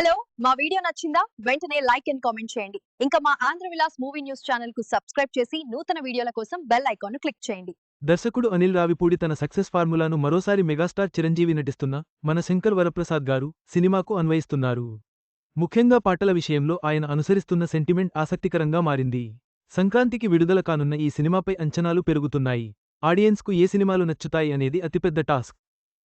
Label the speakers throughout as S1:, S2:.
S1: Hello మా video నచ్చిందా? వెంటనే లైక్ అండ్ కామెంట్ చేయండి. ఇంకా మా ఆంధ్ర విలాస్ మూవీ న్యూస్ ఛానల్కు సబ్స్క్రైబ్ చేసి నూతన వీడియోల కోసం బెల్ ఐకాన్ క్లిక్ చేయండి.
S2: దర్శకుడు అనిల్ రావిపూడి తన సక్సెస్ ఫార్ములాను మరోసారి మెగాస్టార్ చిరంజీవి నటిస్తున్న మన శంకర్ వరప్రసాద్ గారు సినిమాకు అన్వయిస్తున్నారు. ముఖ్యంగా పాటల విషయంలో ఆయన అనుసరిస్తున్న సెంటిమెంట్ ఆసక్తికరంగా మారింది. సంక్రాంతికి విడుదల కానున్న ఈ సినిమాపై అంచనాలు పెరుగుతున్నాయి. ఆడియన్స్కు ఏ సినిమాలు నచ్చుతాయి అనేది అతిపెద్ద టాస్క్.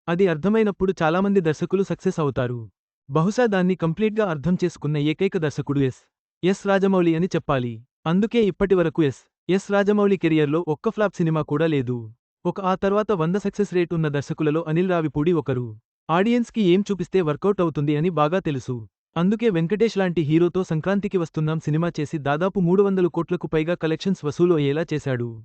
S2: అది అర్థమైనప్పుడు చాలామంది దర్శకులు సక్సెస్ అవుతారు. బహుశా దాన్ని కంప్లీట్గా అర్థం చేసుకున్న ఏకైక దర్శకుడు ఎస్. ఎస్. రాజమౌళి అని చెప్పాలి. అందుకే ఇప్పటివరకు ఎస్. ఎస్. రాజమౌళి కెరియర్లో ఒక్క ఫ్లాప్ సినిమా కూడా లేదు. ఒక ఆ తర్వాత వంద సక్సెస్ రేట్ ఉన్న దర్శకులలో అనిల్ రావిపూడి ఒకరు. ఆడియన్స్కి ఏం చూపిస్తే వర్కౌట్ అవుతుంది అని బాగా తెలుసు. అందుకే వెంకటేష్ లాంటి హీరోతో సంక్రాంతికి వస్తున్నాం సినిమా చేసి దాదాపు మూడు వందల కోట్లకు పైగా కలెక్షన్స్ వసూలు అయ్యేలా చేశాడు.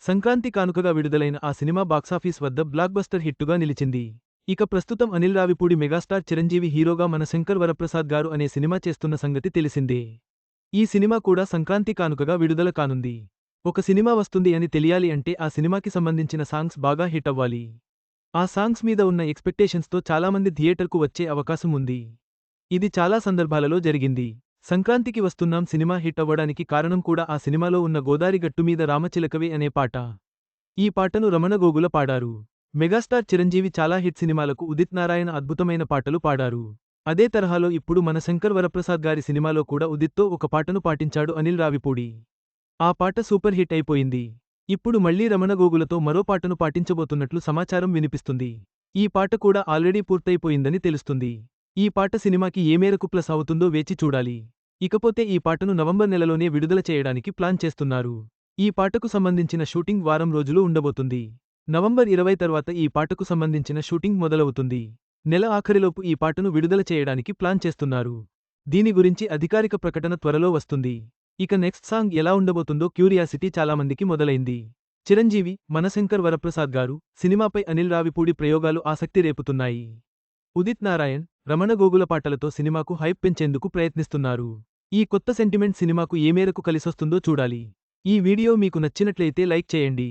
S2: సంక్రాంతి కానుకగా విడుదలైన ఆ సినిమా బాక్సాఫీస్ వద్ద బ్లాక్బస్టర్ హిట్టుగా నిలిచింది. ఇక ప్రస్తుతం అనిల్ రావిపూడి మెగాస్టార్ చిరంజీవి హీరోగా మన శంకర్ వరప్రసాద్ గారు అనే సినిమా చేస్తున్న సంగతి తెలిసిందే. ఈ సినిమా కూడా సంక్రాంతి కానుకగా విడుదల కానుంది. ఒక సినిమా వస్తుంది అని తెలియాలి అంటే ఆ సినిమాకి సంబంధించిన సాంగ్స్ బాగా హిట్ అవ్వాలి. ఆ సాంగ్స్ మీద ఉన్న ఎక్స్పెక్టేషన్స్తో చాలామంది థియేటర్కు వచ్చే అవకాశం ఉంది. ఇది చాలా సందర్భాలలో జరిగింది. సంక్రాంతికి వస్తున్నాం సినిమా హిట్ అవ్వడానికి కారణం కూడా ఆ సినిమాలో ఉన్న గోదారి గట్టుమీద రామచిలకవే అనే పాట. ఈ పాటను రమణగోగుల పాడారు. మెగాస్టార్ చిరంజీవి చాలా హిట్ సినిమాలకు ఉదిత్ నారాయణ అద్భుతమైన పాటలు పాడారు. అదే తరహాలో ఇప్పుడు మన శంకర్ వరప్రసాద్ గారి సినిమాలో కూడా ఉదిత్తో ఒక పాటను పాటించాడు అనిల్ రావిపూడి. ఆ పాట సూపర్ హిట్ అయిపోయింది. ఇప్పుడు మళ్ళీ రమణ గోగులతో మరో పాటను పాటించబోతున్నట్లు సమాచారం వినిపిస్తుంది. ఈ పాట కూడా ఆల్రెడీ పూర్తయిపోయిందని తెలుస్తుంది. ఈ పాట సినిమాకి ఏ మేరకు ప్లస్ అవుతుందో వేచి చూడాలి. ఇకపోతే ఈ పాటను నవంబర్ నెలలోనే విడుదల చేయడానికి ప్లాన్ చేస్తున్నారు. ఈ పాటకు సంబంధించిన షూటింగ్ వారం రోజులు ఉండబోతుంది. నవంబర్ ఇరవై తర్వాత ఈ పాటకు సంబంధించిన షూటింగ్ మొదలవుతుంది. నెల ఆఖరిలోపు ఈ పాటను విడుదల చేయడానికి ప్లాన్ చేస్తున్నారు. దీని గురించి అధికారిక ప్రకటన త్వరలో వస్తుంది. ఇక నెక్స్ట్ సాంగ్ ఎలా ఉండబోతుందో క్యూరియాసిటీ చాలామందికి మొదలైంది. చిరంజీవి మనశంకర్ వరప్రసాద్ గారు సినిమాపై అనిల్ రావిపూడి ప్రయోగాలు ఆసక్తి రేపుతున్నాయి. ఉదిత్ నారాయణ్ రమణ గోగుల పాటలతో సినిమాకు హైప్ పెంచేందుకు ప్రయత్నిస్తున్నారు. ఈ కొత్త సెంటిమెంట్ సినిమాకు ఏ మేరకు కలిసొస్తుందో చూడాలి. ఈ వీడియో మీకు నచ్చినట్లయితే లైక్ చేయండి.